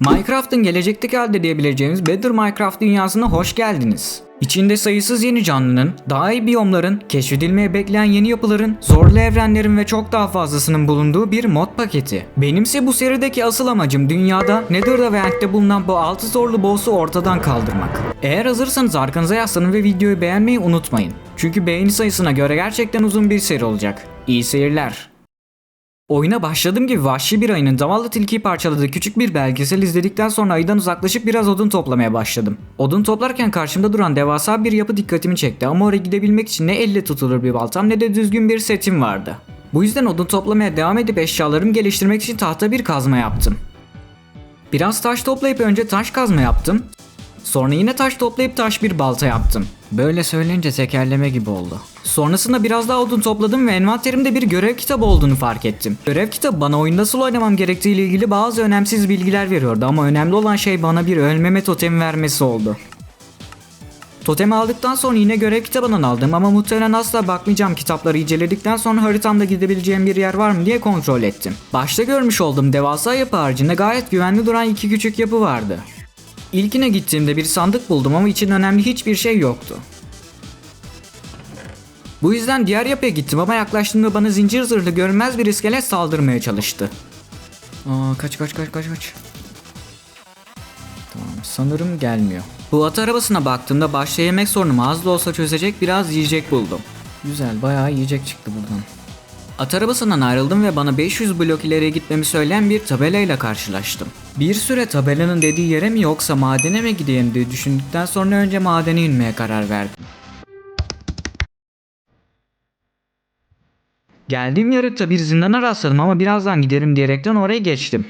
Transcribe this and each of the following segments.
Minecraft'ın gelecekteki halde diyebileceğimiz Better Minecraft dünyasına hoş geldiniz. İçinde sayısız yeni canlının, daha iyi biyomların, keşfedilmeye bekleyen yeni yapıların, zorlu evrenlerin ve çok daha fazlasının bulunduğu bir mod paketi. Benimse bu serideki asıl amacım dünyada Nether'da ve End'de bulunan bu 6 zorlu boss'u ortadan kaldırmak. Eğer hazırsanız arkanıza yaslanın ve videoyu beğenmeyi unutmayın. Çünkü beğeni sayısına göre gerçekten uzun bir seri olacak. İyi seyirler. Oyuna başladığım gibi vahşi bir ayının zavallı tilkiyi parçaladığı küçük bir belgesel izledikten sonra ayıdan uzaklaşıp biraz odun toplamaya başladım. Odun toplarken karşımda duran devasa bir yapı dikkatimi çekti ama oraya gidebilmek için ne elle tutulur bir baltam ne de düzgün bir setim vardı. Bu yüzden odun toplamaya devam edip eşyalarımı geliştirmek için tahta bir kazma yaptım. Biraz taş toplayıp önce taş kazma yaptım. Sonra yine taş toplayıp taş bir balta yaptım. Böyle söyleyince tekerleme gibi oldu. Sonrasında biraz daha odun topladım ve envanterimde bir görev kitabı olduğunu fark ettim. Görev kitabı bana oyunda nasıl oynamam gerektiği ile ilgili bazı önemsiz bilgiler veriyordu ama önemli olan şey bana bir ölmeme totemi vermesi oldu. Totemi aldıktan sonra yine görev kitabından aldım ama muhtemelen asla bakmayacağım kitapları inceledikten sonra haritamda gidebileceğim bir yer var mı diye kontrol ettim. Başta görmüş olduğum devasa yapı haricinde gayet güvenli duran iki küçük yapı vardı. İlkine gittiğimde bir sandık buldum ama için önemli hiçbir şey yoktu. Bu yüzden diğer yapıya gittim ama yaklaştığımda bana zincir zırhlı görünmez bir iskelet saldırmaya çalıştı. Aa, kaç kaç kaç kaç kaç. Tamam sanırım gelmiyor. Bu at arabasına baktığımda başta yemek sorunumu az da olsa çözecek biraz yiyecek buldum. Güzel bayağı yiyecek çıktı buradan. At arabasından ayrıldım ve bana 500 blok ileriye gitmemi söyleyen bir tabelayla karşılaştım. Bir süre tabelanın dediği yere mi yoksa madene mi gideyim diye düşündükten sonra önce madene inmeye karar verdim. Geldiğim yarıkta bir zindana rastladım ama birazdan giderim diyerekten oraya geçtim.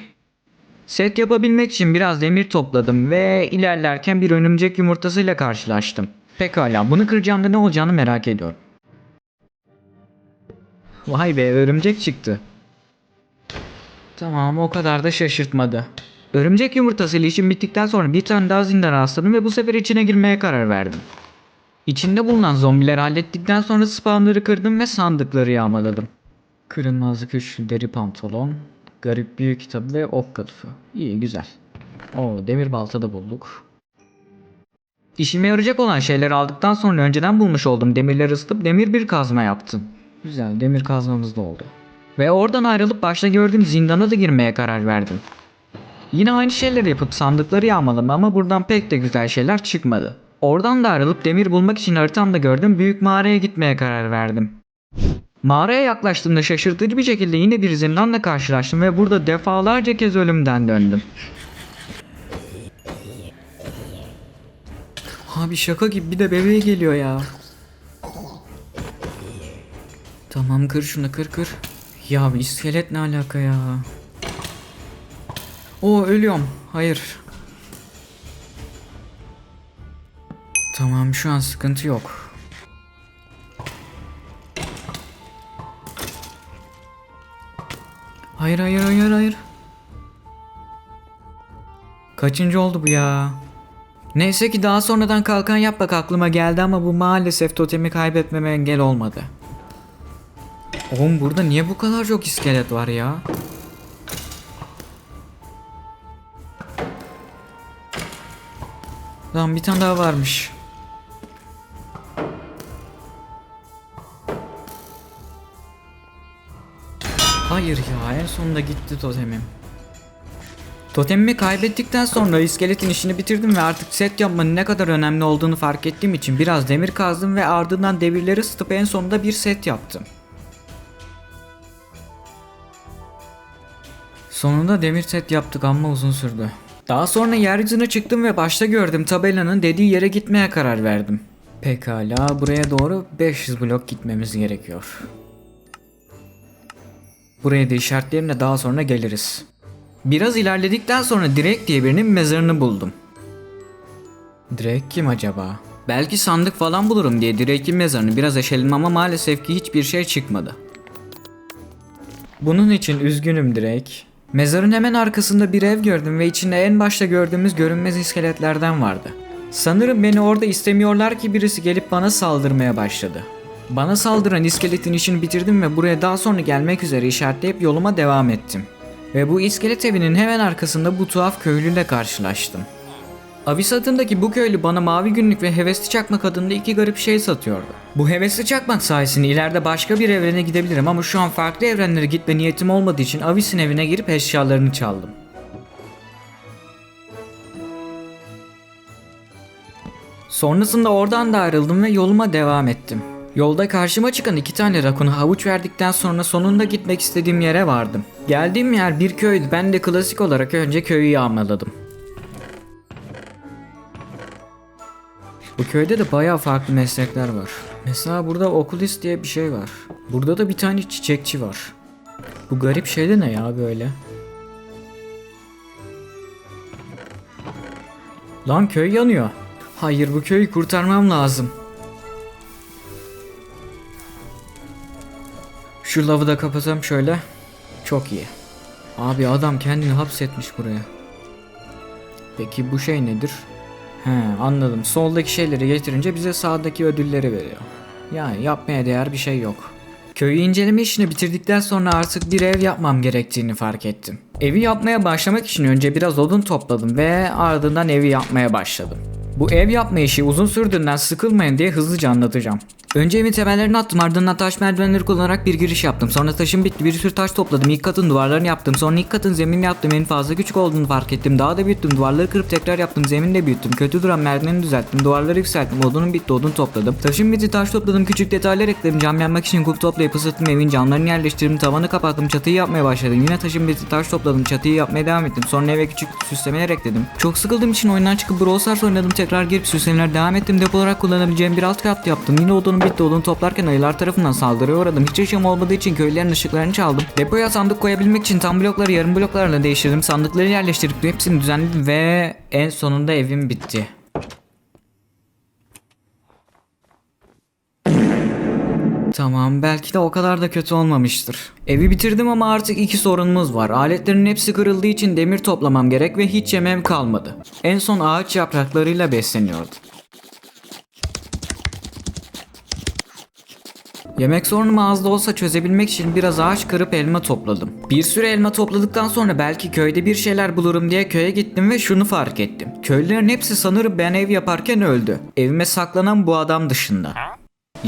Set yapabilmek için biraz demir topladım ve ilerlerken bir örümcek yumurtasıyla karşılaştım. Pekala bunu kıracağımda ne olacağını merak ediyorum. Vay be örümcek çıktı. Tamam o kadar da şaşırtmadı. Örümcek yumurtasıyla işim bittikten sonra bir tane daha zindan rastladım ve bu sefer içine girmeye karar verdim. İçinde bulunan zombileri hallettikten sonra spawnları kırdım ve sandıkları yağmaladım. Kırılmazlık üçlü deri pantolon, garip büyük kitabı ve ok kılıfı. İyi güzel. O demir balta da bulduk. İşime yarayacak olan şeyleri aldıktan sonra önceden bulmuş olduğum demirleri ısıtıp demir bir kazma yaptım. Güzel demir kazmamız da oldu. Ve oradan ayrılıp başta gördüğüm zindana da girmeye karar verdim. Yine aynı şeyleri yapıp sandıkları yağmaladım ama buradan pek de güzel şeyler çıkmadı. Oradan da ayrılıp demir bulmak için haritamda gördüğüm büyük mağaraya gitmeye karar verdim. Mağaraya yaklaştığımda şaşırtıcı bir şekilde yine bir zindanla karşılaştım ve burada defalarca kez ölümden döndüm. Abi şaka gibi bir de bebeği geliyor ya. Tamam kır şunu kır kır. Ya iskelet ne alaka ya? O ölüyorum. Hayır. Tamam şu an sıkıntı yok. Hayır hayır hayır hayır. Kaçıncı oldu bu ya? Neyse ki daha sonradan kalkan yapmak aklıma geldi ama bu maalesef totemi kaybetmeme engel olmadı. Oğlum burada niye bu kadar çok iskelet var ya? Lan bir tane daha varmış. Hayır ya en sonunda gitti totemim. Totemimi kaybettikten sonra iskeletin işini bitirdim ve artık set yapmanın ne kadar önemli olduğunu fark ettiğim için biraz demir kazdım ve ardından demirleri ısıtıp en sonunda bir set yaptım. Sonunda demir set yaptık ama uzun sürdü. Daha sonra yeryüzüne çıktım ve başta gördüm tabelanın dediği yere gitmeye karar verdim. Pekala buraya doğru 500 blok gitmemiz gerekiyor. Buraya da işaretleyelim de daha sonra geliriz. Biraz ilerledikten sonra Drake diye birinin mezarını buldum. Drake kim acaba? Belki sandık falan bulurum diye Drake'in mezarını biraz eşeledim ama maalesef ki hiçbir şey çıkmadı. Bunun için üzgünüm Drake. Mezarın hemen arkasında bir ev gördüm ve içinde en başta gördüğümüz görünmez iskeletlerden vardı. Sanırım beni orada istemiyorlar ki birisi gelip bana saldırmaya başladı. Bana saldıran iskeletin işini bitirdim ve buraya daha sonra gelmek üzere işaretleyip yoluma devam ettim. Ve bu iskelet evinin hemen arkasında bu tuhaf köylüyle karşılaştım. Avis adındaki bu köylü bana mavi günlük ve hevesli çakmak adında iki garip şey satıyordu. Bu hevesli çakmak sayesinde ileride başka bir evrene gidebilirim ama şu an farklı evrenlere gitme niyetim olmadığı için Avis'in evine girip eşyalarını çaldım. Sonrasında oradan da ayrıldım ve yoluma devam ettim. Yolda karşıma çıkan iki tane rakuna havuç verdikten sonra sonunda gitmek istediğim yere vardım. Geldiğim yer bir köydü. Ben de klasik olarak önce köyü yağmaladım. Bu köyde de bayağı farklı meslekler var. Mesela burada okulist diye bir şey var. Burada da bir tane çiçekçi var. Bu garip şey de ne ya böyle? Lan köy yanıyor. Hayır bu köyü kurtarmam lazım. Şu lavı da kapatsam şöyle. Çok iyi. Abi adam kendini hapsetmiş buraya. Peki bu şey nedir? He anladım. Soldaki şeyleri getirince bize sağdaki ödülleri veriyor. Yani yapmaya değer bir şey yok. Köyü inceleme işini bitirdikten sonra artık bir ev yapmam gerektiğini fark ettim. Evi yapmaya başlamak için önce biraz odun topladım ve ardından evi yapmaya başladım. Bu ev yapma işi uzun sürdüğünden sıkılmayın diye hızlıca anlatacağım. Önce evin temellerini attım ardından taş merdivenleri kullanarak bir giriş yaptım. Sonra taşım bitti bir sürü taş topladım. İlk katın duvarlarını yaptım. Sonra ilk katın zeminini yaptım. En fazla küçük olduğunu fark ettim. Daha da büyüttüm. Duvarları kırıp tekrar yaptım. Zemini de büyüttüm. Kötü duran merdiveni düzelttim. Duvarları yükselttim. Odunum bitti. Odun topladım. Taşım bitti. Taş topladım. Küçük detaylar ekledim. Cam yapmak için kum toplayıp ısıttım. Evin camlarını yerleştirdim. Tavanı kapattım. Çatıyı yapmaya başladım. Yine taşım bitti. Taş topladım. Çatıyı yapmaya devam ettim. Sonra eve küçük süslemeler ekledim. Çok sıkıldığım için oyundan çıkıp Brawl oynadım. Tekrar girip süslemeler devam ettim. Depo olarak kullanabileceğim bir alt kat yaptım. Yine odunum bitti. Odun toplarken ayılar tarafından saldırıya uğradım. Hiç yaşam olmadığı için köylülerin ışıklarını çaldım. Depoya sandık koyabilmek için tam blokları yarım bloklarla değiştirdim. Sandıkları yerleştirip hepsini düzenledim ve en sonunda evim bitti. Tamam belki de o kadar da kötü olmamıştır. Evi bitirdim ama artık iki sorunumuz var. Aletlerin hepsi kırıldığı için demir toplamam gerek ve hiç yemeğim kalmadı. En son ağaç yapraklarıyla besleniyordum. Yemek sorunumu az da olsa çözebilmek için biraz ağaç kırıp elma topladım. Bir süre elma topladıktan sonra belki köyde bir şeyler bulurum diye köye gittim ve şunu fark ettim. Köylülerin hepsi sanırım ben ev yaparken öldü. Evime saklanan bu adam dışında.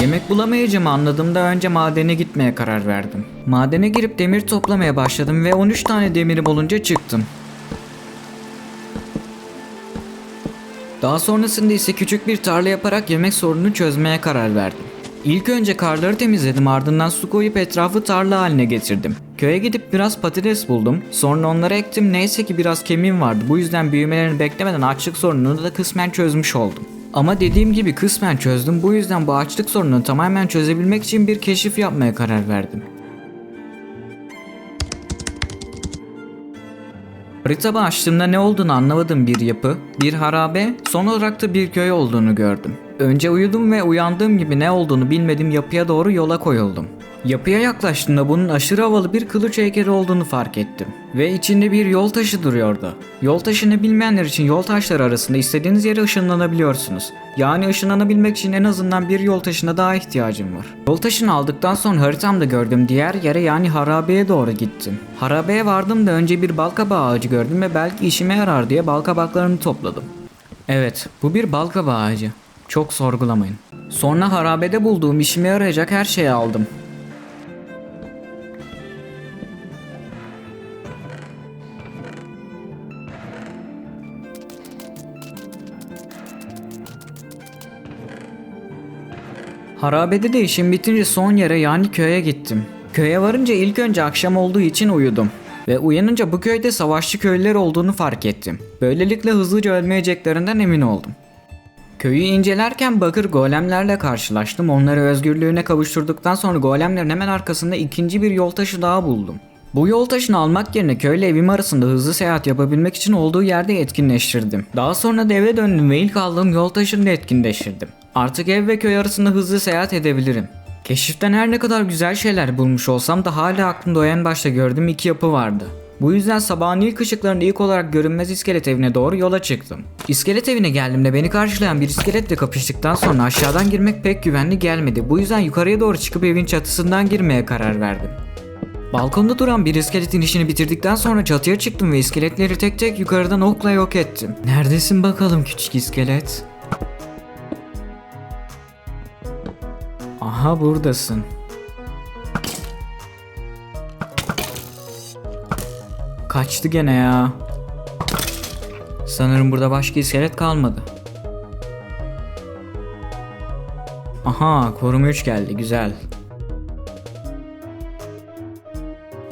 Yemek bulamayacağımı anladığımda önce madene gitmeye karar verdim. Madene girip demir toplamaya başladım ve 13 tane demirim olunca çıktım. Daha sonrasında ise küçük bir tarla yaparak yemek sorununu çözmeye karar verdim. İlk önce karları temizledim ardından su koyup etrafı tarla haline getirdim. Köye gidip biraz patates buldum. Sonra onları ektim. Neyse ki biraz kemiğim vardı. Bu yüzden büyümelerini beklemeden açlık sorununu da kısmen çözmüş oldum. Ama dediğim gibi kısmen çözdüm. Bu yüzden bu açlık sorununu tamamen çözebilmek için bir keşif yapmaya karar verdim. Haritamı açtığımda ne olduğunu anlamadığım bir yapı, bir harabe, son olarak da bir köy olduğunu gördüm. Önce uyudum ve uyandığım gibi ne olduğunu bilmediğim yapıya doğru yola koyuldum. Yapıya yaklaştığımda bunun aşırı havalı bir kılıç heykeli olduğunu fark ettim. Ve içinde bir yol taşı duruyordu. Yol taşını bilmeyenler için yol taşları arasında istediğiniz yere ışınlanabiliyorsunuz. Yani ışınlanabilmek için en azından bir yol taşına daha ihtiyacım var. Yol taşını aldıktan sonra haritamda gördüğüm diğer yere yani harabeye doğru gittim. Harabeye vardım da önce bir balkabağı ağacı gördüm ve belki işime yarar diye balkabaklarını topladım. Evet, bu bir balkabağı ağacı. Çok sorgulamayın. Sonra harabede bulduğum işime yarayacak her şeyi aldım. Harabede de işim bitince son yere yani köye gittim. Köye varınca ilk önce akşam olduğu için uyudum. Ve uyanınca bu köyde savaşçı köylüler olduğunu fark ettim. Böylelikle hızlıca ölmeyeceklerinden emin oldum. Köyü incelerken bakır golemlerle karşılaştım. Onları özgürlüğüne kavuşturduktan sonra golemlerin hemen arkasında ikinci bir yol taşı daha buldum. Bu yol taşını almak yerine köyle evim arasında hızlı seyahat yapabilmek için olduğu yerde etkinleştirdim. Daha sonra da eve döndüm ve ilk aldığım yol taşını da etkinleştirdim. Artık ev ve köy arasında hızlı seyahat edebilirim. Keşiften her ne kadar güzel şeyler bulmuş olsam da hala aklımda o en başta gördüğüm iki yapı vardı. Bu yüzden sabahın ilk ışıklarında ilk olarak görünmez iskelet evine doğru yola çıktım. İskelet evine geldiğimde beni karşılayan bir iskeletle kapıştıktan sonra aşağıdan girmek pek güvenli gelmedi. Bu yüzden yukarıya doğru çıkıp evin çatısından girmeye karar verdim. Balkonda duran bir iskeletin işini bitirdikten sonra çatıya çıktım ve iskeletleri tek tek yukarıdan okla yok ettim. Neredesin bakalım küçük iskelet? Aha buradasın. Kaçtı gene ya. Sanırım burada başka iskelet kalmadı. Aha koruma 3 geldi güzel.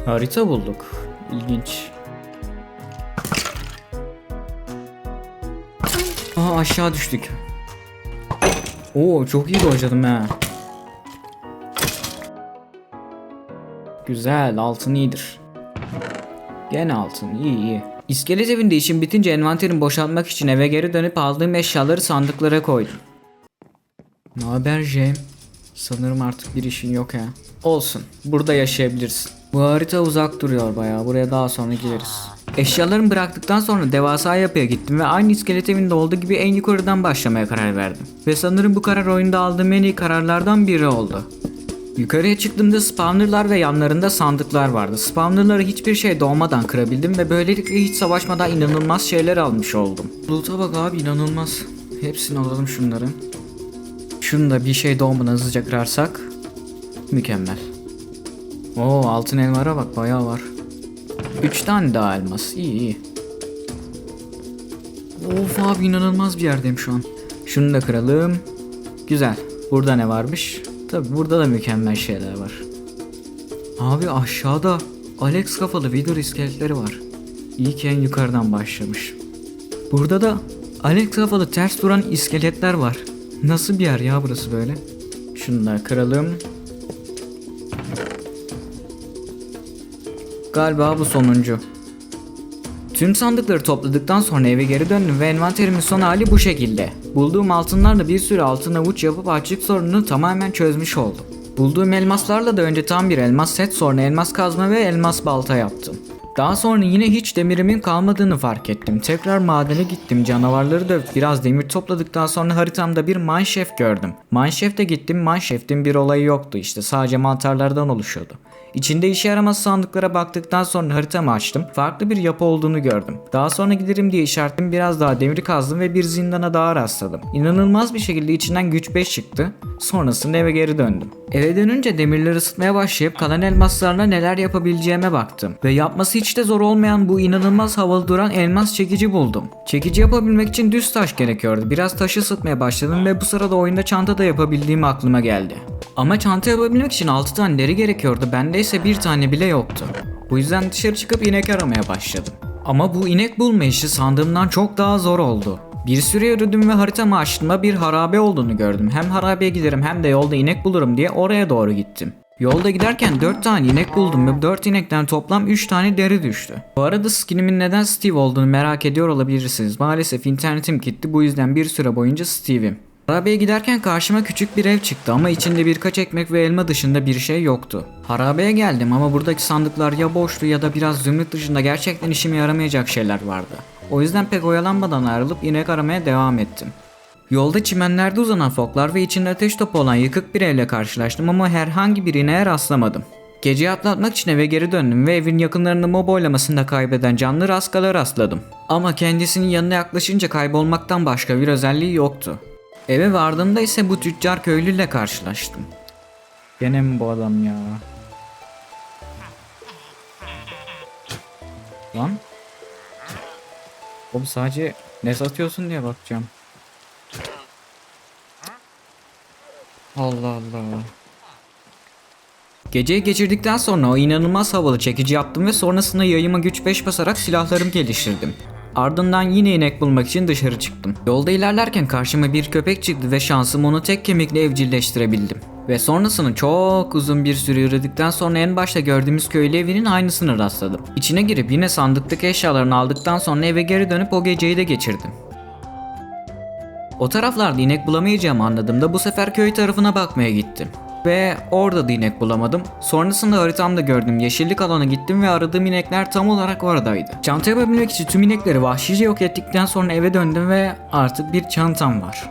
Harita bulduk. İlginç. Aa aşağı düştük. Oo çok iyi dojladım ha. Güzel altın iyidir. Gene altın iyi iyi. İskelet evinde işim bitince envanterimi boşaltmak için eve geri dönüp aldığım eşyaları sandıklara koydum. Ne haber Jem? Sanırım artık bir işin yok ha. Olsun. Burada yaşayabilirsin. Bu harita uzak duruyor bayağı. Buraya daha sonra geliriz. Eşyalarımı bıraktıktan sonra devasa yapıya gittim ve aynı iskelet evinde olduğu gibi en yukarıdan başlamaya karar verdim. Ve sanırım bu karar oyunda aldığım en iyi kararlardan biri oldu. Yukarıya çıktığımda spawnerlar ve yanlarında sandıklar vardı. Spawnerları hiçbir şey doğmadan kırabildim ve böylelikle hiç savaşmadan inanılmaz şeyler almış oldum. Loot'a bak abi inanılmaz. Hepsini alalım şunları. Şunu da bir şey doğmadan hızlıca kırarsak mükemmel. Oo altın elmara bak bayağı var. 3 tane daha elmas iyi iyi. Of abi inanılmaz bir yerdeyim şu an. Şunu da kıralım. Güzel. Burada ne varmış? Tabi burada da mükemmel şeyler var. Abi aşağıda Alex kafalı Wither iskeletleri var. İyi ki en yukarıdan başlamış. Burada da Alex kafalı ters duran iskeletler var. Nasıl bir yer ya burası böyle? Şunu da kıralım. Galiba bu sonuncu. Tüm sandıkları topladıktan sonra eve geri döndüm ve envanterimin son hali bu şekilde. Bulduğum altınlarla bir sürü altın avuç yapıp açlık sorununu tamamen çözmüş oldum. Bulduğum elmaslarla da önce tam bir elmas set sonra elmas kazma ve elmas balta yaptım. Daha sonra yine hiç demirimin kalmadığını fark ettim. Tekrar madene gittim, canavarları dövüp biraz demir topladıktan sonra haritamda bir mineshaft gördüm. Mineshaft'e gittim, mineshaft'in bir olayı yoktu işte sadece mantarlardan oluşuyordu. İçinde işe yaramaz sandıklara baktıktan sonra haritamı açtım. Farklı bir yapı olduğunu gördüm. Daha sonra giderim diye işaretledim biraz daha demir kazdım ve bir zindana daha rastladım. İnanılmaz bir şekilde içinden güç 5 çıktı. Sonrasında eve geri döndüm. Eve dönünce demirleri ısıtmaya başlayıp kalan elmaslarla neler yapabileceğime baktım. Ve yapması hiç de zor olmayan bu inanılmaz havalı duran elmas çekici buldum. Çekici yapabilmek için düz taş gerekiyordu. Biraz taşı ısıtmaya başladım ve bu sırada oyunda çanta da yapabildiğim aklıma geldi. Ama çanta yapabilmek için 6 tane deri gerekiyordu. Bende ise bir tane bile yoktu. Bu yüzden dışarı çıkıp inek aramaya başladım. Ama bu inek bulma işi sandığımdan çok daha zor oldu. Bir süre yürüdüm ve haritamı açtığımda bir harabe olduğunu gördüm. Hem harabeye giderim hem de yolda inek bulurum diye oraya doğru gittim. Yolda giderken 4 tane inek buldum ve 4 inekten toplam 3 tane deri düştü. Bu arada skinimin neden Steve olduğunu merak ediyor olabilirsiniz. Maalesef internetim gitti bu yüzden bir süre boyunca Steve'im. Harabeye giderken karşıma küçük bir ev çıktı ama içinde birkaç ekmek ve elma dışında bir şey yoktu. Harabeye geldim ama buradaki sandıklar ya boştu ya da biraz zümrüt dışında gerçekten işime yaramayacak şeyler vardı. O yüzden pek oyalanmadan ayrılıp inek aramaya devam ettim. Yolda çimenlerde uzanan foklar ve içinde ateş topu olan yıkık bir evle karşılaştım ama herhangi bir ineğe rastlamadım. Geceyi atlatmak için eve geri döndüm ve evin yakınlarında mob oylamasında kaybeden canlı rastgele rastladım. Ama kendisinin yanına yaklaşınca kaybolmaktan başka bir özelliği yoktu. Eve vardığımda ise bu tüccar köylüyle karşılaştım. Gene mi bu adam ya? Lan? Oğlum sadece ne satıyorsun diye bakacağım. Allah Allah. Geceyi geçirdikten sonra o inanılmaz havalı çekici yaptım ve sonrasında yayıma güç 5 basarak silahlarımı geliştirdim. Ardından yine inek bulmak için dışarı çıktım. Yolda ilerlerken karşıma bir köpek çıktı ve şansım onu tek kemikle evcilleştirebildim. Ve sonrasını çok uzun bir süre yürüdükten sonra en başta gördüğümüz köylü evinin aynısını rastladım. İçine girip yine sandıktaki eşyalarını aldıktan sonra eve geri dönüp o geceyi de geçirdim. O taraflarda inek bulamayacağımı anladığımda bu sefer köy tarafına bakmaya gittim. Ve orada da inek bulamadım. Sonrasında haritamda gördüğüm yeşillik alana gittim ve aradığım inekler tam olarak oradaydı. Çanta yapabilmek için tüm inekleri vahşice yok ettikten sonra eve döndüm ve artık bir çantam var.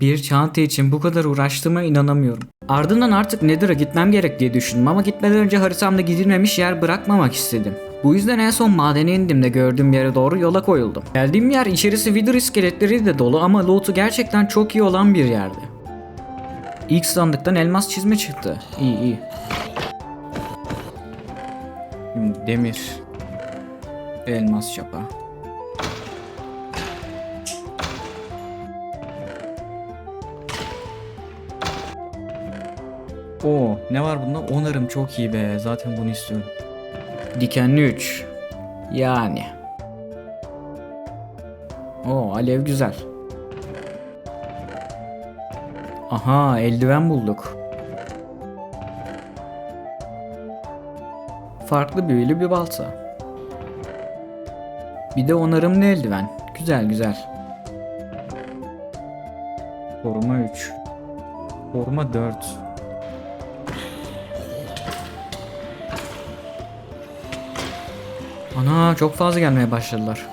Bir çanta için bu kadar uğraştığıma inanamıyorum. Ardından artık Nether'a gitmem gerek diye düşündüm ama gitmeden önce haritamda gidilmemiş yer bırakmamak istedim. Bu yüzden en son madene indim de gördüğüm yere doğru yola koyuldum. Geldiğim yer içerisi Wither iskeletleri de dolu ama loot'u gerçekten çok iyi olan bir yerdi. İlk sandıktan elmas çizme çıktı. İyi iyi. Demir. Elmas çapa. Oo, ne var bunda? Onarım çok iyi be. Zaten bunu istiyorum. Dikenli 3. Yani. Oo, alev güzel. Aha, eldiven bulduk. Farklı büyülü bir balta. Bir de onarımlı eldiven. Güzel güzel. Koruma 3. Koruma 4. Ana çok fazla gelmeye başladılar.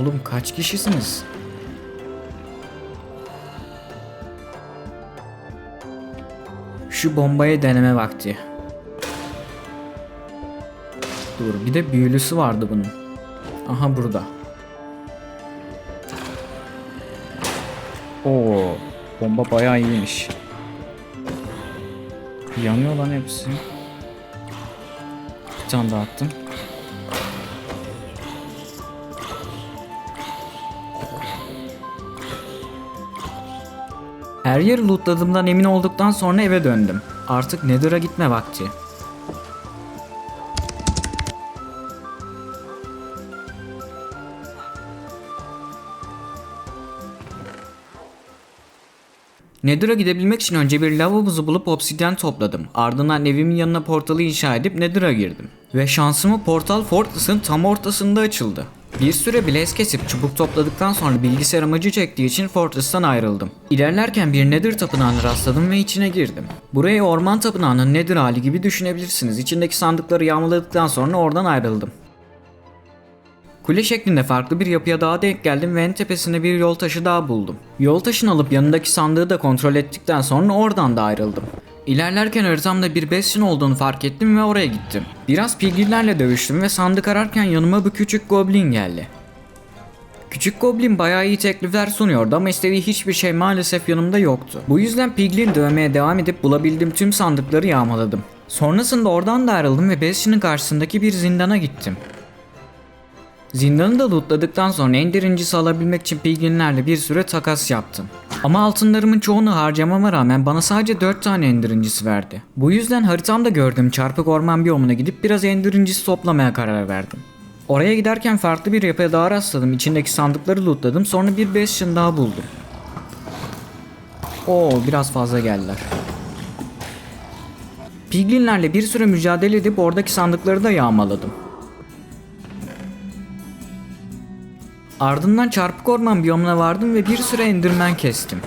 Oğlum kaç kişisiniz? Şu bombayı deneme vakti. Dur bir de büyülüsü vardı bunun. Aha burada. Oo, bomba bayağı iyiymiş. Yanıyor lan hepsi. Bir tane daha attım. Her yeri lootladığımdan emin olduktan sonra eve döndüm. Artık Nether'a gitme vakti. Nether'a gidebilmek için önce bir lavabozu bulup obsidyen topladım. Ardından evimin yanına portalı inşa edip Nether'a girdim. Ve şansımı portal Fortress'ın tam ortasında açıldı. Bir süre blaze kesip çubuk topladıktan sonra bilgisayar amacı çektiği için Fortress'tan ayrıldım. İlerlerken bir Nether tapınağına rastladım ve içine girdim. Burayı orman tapınağının Nether hali gibi düşünebilirsiniz. İçindeki sandıkları yağmaladıktan sonra oradan ayrıldım. Kule şeklinde farklı bir yapıya daha denk geldim ve en tepesinde bir yol taşı daha buldum. Yol taşını alıp yanındaki sandığı da kontrol ettikten sonra oradan da ayrıldım. İlerlerken haritamda bir bastion olduğunu fark ettim ve oraya gittim. Biraz pilgrimlerle dövüştüm ve sandık ararken yanıma bir küçük goblin geldi. Küçük Goblin bayağı iyi teklifler sunuyordu ama istediği hiçbir şey maalesef yanımda yoktu. Bu yüzden Piglin dövmeye devam edip bulabildiğim tüm sandıkları yağmaladım. Sonrasında oradan da ayrıldım ve Bastion'ın karşısındaki bir zindana gittim. Zindanı da lootladıktan sonra ender incisi alabilmek için piglinlerle bir süre takas yaptım. Ama altınlarımın çoğunu harcamama rağmen bana sadece 4 tane ender verdi. Bu yüzden haritamda gördüğüm çarpık orman biyomuna gidip biraz ender toplamaya karar verdim. Oraya giderken farklı bir yapıya daha rastladım. İçindeki sandıkları lootladım. Sonra bir bastion daha buldum. Oo biraz fazla geldiler. Piglinlerle bir süre mücadele edip oradaki sandıkları da yağmaladım. Ardından çarpık orman biyomuna vardım ve bir süre endirmen kestim.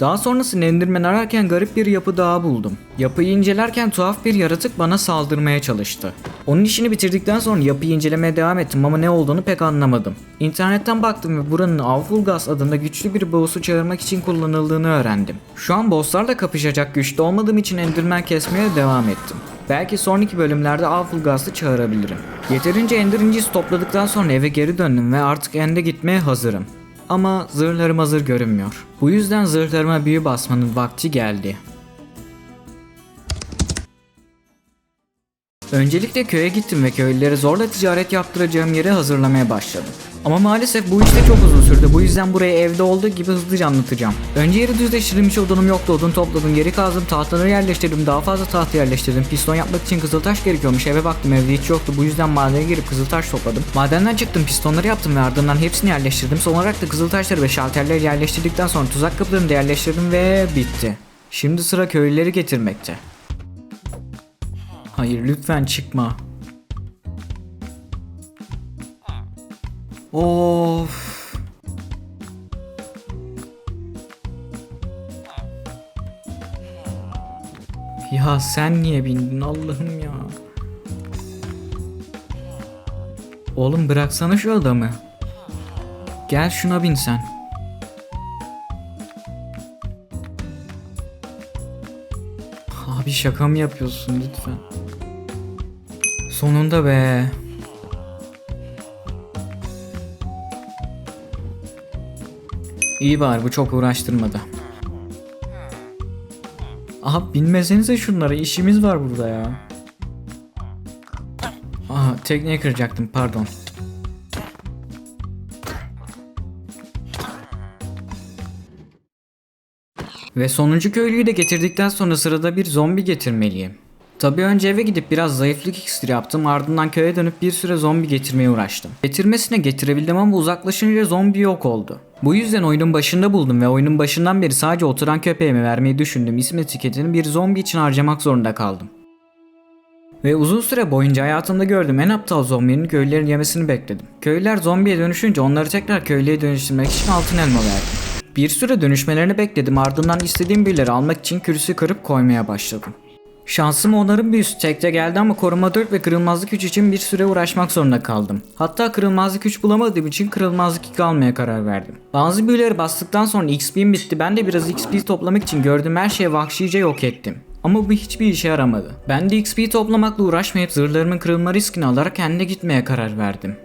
Daha sonrasında endirmen ararken garip bir yapı daha buldum. Yapıyı incelerken tuhaf bir yaratık bana saldırmaya çalıştı. Onun işini bitirdikten sonra yapıyı incelemeye devam ettim ama ne olduğunu pek anlamadım. İnternetten baktım ve buranın Avfulgas adında güçlü bir boss'u çağırmak için kullanıldığını öğrendim. Şu an bosslarla kapışacak güçte olmadığım için endirmen kesmeye devam ettim. Belki sonraki bölümlerde Avfulgas'ı çağırabilirim. Yeterince Ender topladıktan sonra eve geri döndüm ve artık End'e gitmeye hazırım. Ama zırhlarım hazır görünmüyor. Bu yüzden zırhlarıma büyü basmanın vakti geldi. Öncelikle köye gittim ve köylülere zorla ticaret yaptıracağım yeri hazırlamaya başladım. Ama maalesef bu işte çok uzun sürdü. Bu yüzden burayı evde olduğu gibi hızlıca anlatacağım. Önce yeri düzleştirdim, hiç odunum yoktu. Odun topladım, geri kazdım, tahtaları yerleştirdim, daha fazla tahta yerleştirdim. Piston yapmak için kızıltaş gerekiyormuş. Eve baktım evde hiç yoktu. Bu yüzden madene girip kızıltaş topladım. Madenden çıktım, pistonları yaptım ve ardından hepsini yerleştirdim. Son olarak da kızıltaşları ve şalterleri yerleştirdikten sonra tuzak kapılarını da yerleştirdim ve bitti. Şimdi sıra köylüleri getirmekte. Hayır lütfen çıkma. Of. Ya sen niye bindin Allah'ım ya. Oğlum bıraksana şu adamı. Gel şuna bin sen. Abi şaka mı yapıyorsun lütfen? Sonunda be. İyi bari bu çok uğraştırmadı. Aha binmesenize şunlara işimiz var burada ya. Aha tekneye kıracaktım pardon. Ve sonuncu köylüyü de getirdikten sonra sırada bir zombi getirmeliyim. Tabii önce eve gidip biraz zayıflık iksiri yaptım ardından köye dönüp bir süre zombi getirmeye uğraştım. Getirmesine getirebildim ama uzaklaşınca zombi yok oldu. Bu yüzden oyunun başında buldum ve oyunun başından beri sadece oturan köpeğime vermeyi düşündüğüm isim etiketini bir zombi için harcamak zorunda kaldım. Ve uzun süre boyunca hayatımda gördüğüm en aptal zombinin köylülerin yemesini bekledim. Köylüler zombiye dönüşünce onları tekrar köylüye dönüştürmek için altın elma verdim. Bir süre dönüşmelerini bekledim ardından istediğim birileri almak için kürüsü kırıp koymaya başladım. Şansım onların bir üst tekte geldi ama koruma 4 ve kırılmazlık 3 için bir süre uğraşmak zorunda kaldım. Hatta kırılmazlık 3 bulamadığım için kırılmazlık 2 almaya karar verdim. Bazı büyüleri bastıktan sonra XP'm bitti ben de biraz XP toplamak için gördüğüm her şeyi vahşice yok ettim. Ama bu hiçbir işe yaramadı. Ben de XP toplamakla uğraşmayıp zırhlarımın kırılma riskini alarak kendine gitmeye karar verdim.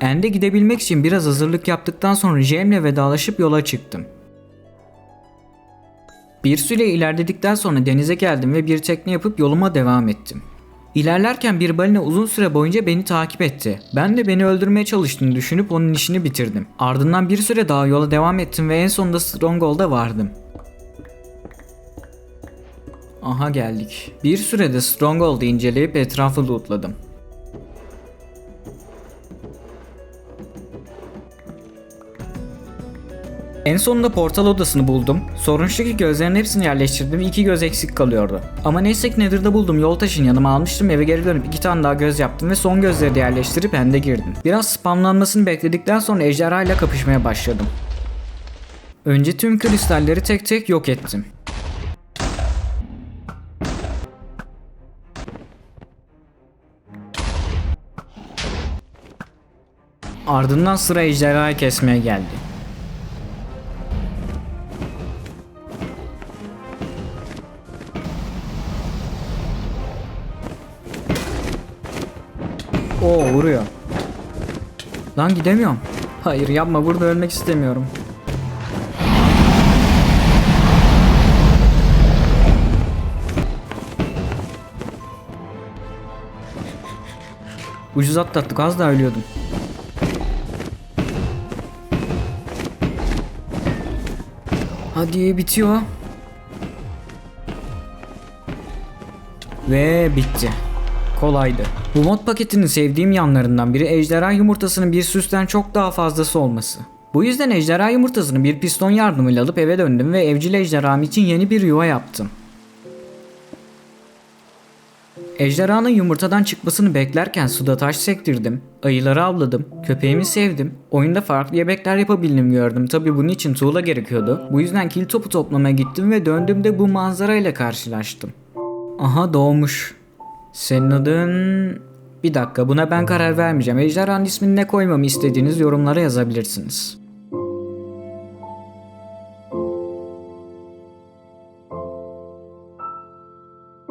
End'e gidebilmek için biraz hazırlık yaptıktan sonra James'le vedalaşıp yola çıktım. Bir süre ilerledikten sonra denize geldim ve bir tekne yapıp yoluma devam ettim. İlerlerken bir balina uzun süre boyunca beni takip etti. Ben de beni öldürmeye çalıştığını düşünüp onun işini bitirdim. Ardından bir süre daha yola devam ettim ve en sonunda Stronghold'a vardım. Aha geldik. Bir sürede Stronghold'u inceleyip etrafı lootladım. En sonunda portal odasını buldum. Sorun şu ki gözlerin hepsini yerleştirdim iki göz eksik kalıyordu. Ama neyse ki Nether'da buldum yol taşını yanıma almıştım eve geri dönüp iki tane daha göz yaptım ve son gözleri de yerleştirip ende girdim. Biraz spamlanmasını bekledikten sonra ejderha ile kapışmaya başladım. Önce tüm kristalleri tek tek yok ettim. Ardından sıra ejderhayı kesmeye geldi. Vuruyor. Lan gidemiyorum. Hayır yapma burada ölmek istemiyorum. Ucuz atlattık az daha ölüyordum. Hadi bitiyor. Ve bitti. Kolaydı. Bu mod paketinin sevdiğim yanlarından biri ejderha yumurtasının bir süsten çok daha fazlası olması. Bu yüzden ejderha yumurtasını bir piston yardımıyla alıp eve döndüm ve evcil ejderham için yeni bir yuva yaptım. Ejderhanın yumurtadan çıkmasını beklerken suda taş sektirdim, ayıları avladım, köpeğimi sevdim, oyunda farklı yemekler yapabildim gördüm. Tabi bunun için tuğla gerekiyordu. Bu yüzden kil topu toplamaya gittim ve döndüğümde bu manzarayla karşılaştım. Aha doğmuş. Senin adın... Bir dakika buna ben karar vermeyeceğim. Ejderhanın ismini ne koymamı istediğiniz yorumlara yazabilirsiniz.